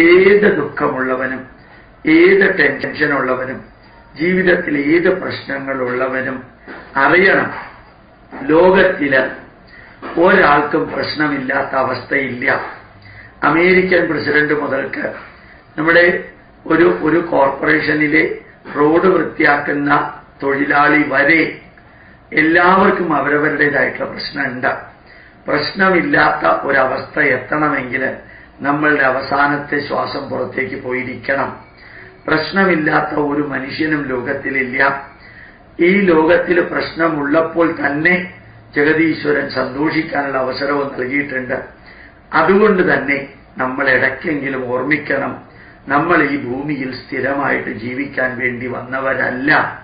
ഏത് ദുഃഖമുള്ളവനും ഏത് ടെൻഷനുള്ളവനും ജീവിതത്തിൽ ഏത് പ്രശ്നങ്ങളുള്ളവനും അറിയണം. ലോകത്തിൽ ഒരാൾക്കും പ്രശ്നമില്ലാത്ത അവസ്ഥയില്ല. അമേരിക്കൻ പ്രസിഡന്റ് മുതൽക്ക് നമ്മുടെ ഒരു ഒരു കോർപ്പറേഷനിലെ റോഡ് വൃത്തിയാക്കുന്ന തൊഴിലാളി വരെ എല്ലാവർക്കും അവരവരുടേതായിട്ടുള്ള പ്രശ്നമുണ്ട്. പ്രശ്നമില്ലാത്ത ഒരവസ്ഥ എത്തണമെങ്കിൽ നമ്മളുടെ അവസാനത്തെ ശ്വാസം പുറത്തേക്ക് പോയിരിക്കണം. പ്രശ്നമില്ലാത്ത ഒരു മനുഷ്യനും ലോകത്തിലില്ല. ഈ ലോകത്തിൽ പ്രശ്നമുള്ളപ്പോൾ തന്നെ ജഗതീശ്വരൻ സന്തോഷിക്കാനുള്ള അവസരവും നൽകിയിട്ടുണ്ട്. അതുകൊണ്ട് തന്നെ നമ്മൾ ഇടയ്ക്കെങ്കിലും ഓർമ്മിക്കണം നമ്മൾ ഈ ഭൂമിയിൽ സ്ഥിരമായിട്ട് ജീവിക്കാൻ വേണ്ടി വന്നവരല്ല.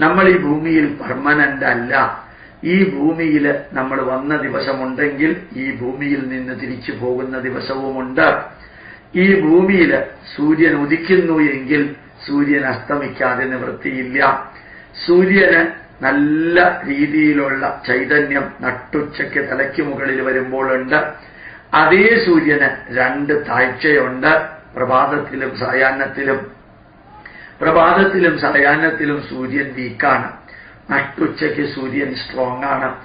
നമ്മൾ ഈ ഭൂമിയിൽ പെർമനന്റ് അല്ല. ഈ ഭൂമിയിൽ നമ്മൾ വന്ന ദിവസമുണ്ടെങ്കിൽ ഈ ഭൂമിയിൽ നിന്ന് തിരിച്ചു പോകുന്ന ദിവസവുമുണ്ട്. ഈ ഭൂമിയിൽ സൂര്യൻ ഉദിക്കുന്നു എങ്കിൽ സൂര്യൻ അസ്തമിക്കാതെ നിവൃത്തിയില്ല. സൂര്യന് നല്ല രീതിയിലുള്ള ചൈതന്യം നട്ടുച്ചയ്ക്ക് തലയ്ക്ക് മുകളിൽ വരുമ്പോഴുണ്ട് അതേ സൂര്യന് രണ്ട് താഴ്ചയുണ്ട്. പ്രഭാതത്തിലും സായാഹ്നത്തിലും. പ്രഭാതത്തിലും സായാഹ്നത്തിലും സൂര്യൻ വീക്കാണ്. നട്ടുച്ചയ്ക്ക് സൂര്യൻ സ്ട്രോങ് ആണ്.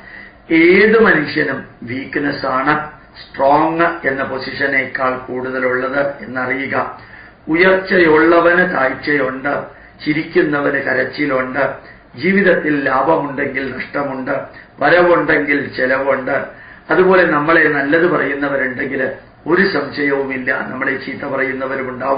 ഏത് മനുഷ്യനും വീക്ക്നെസ് ആണ്. സ്ട്രോങ് എന്ന പൊസിഷനേക്കാൾ കൂടുതലുള്ളത് എന്നറിയുക. ഉയർച്ചയുള്ളവന് താഴ്ചയുണ്ട് ചിരിക്കുന്നവന് കരച്ചിലുണ്ട്. ജീവിതത്തിൽ ലാഭമുണ്ടെങ്കിൽ നഷ്ടമുണ്ട്. വരവുണ്ടെങ്കിൽ ചെലവുണ്ട്. അതുപോലെ നമ്മളെ നല്ലത് പറയുന്നവരുണ്ടെങ്കിൽ ഒരു സംശയവുമില്ല. നമ്മളെ ചീത്ത പറയുന്നവരുമുണ്ടാവും.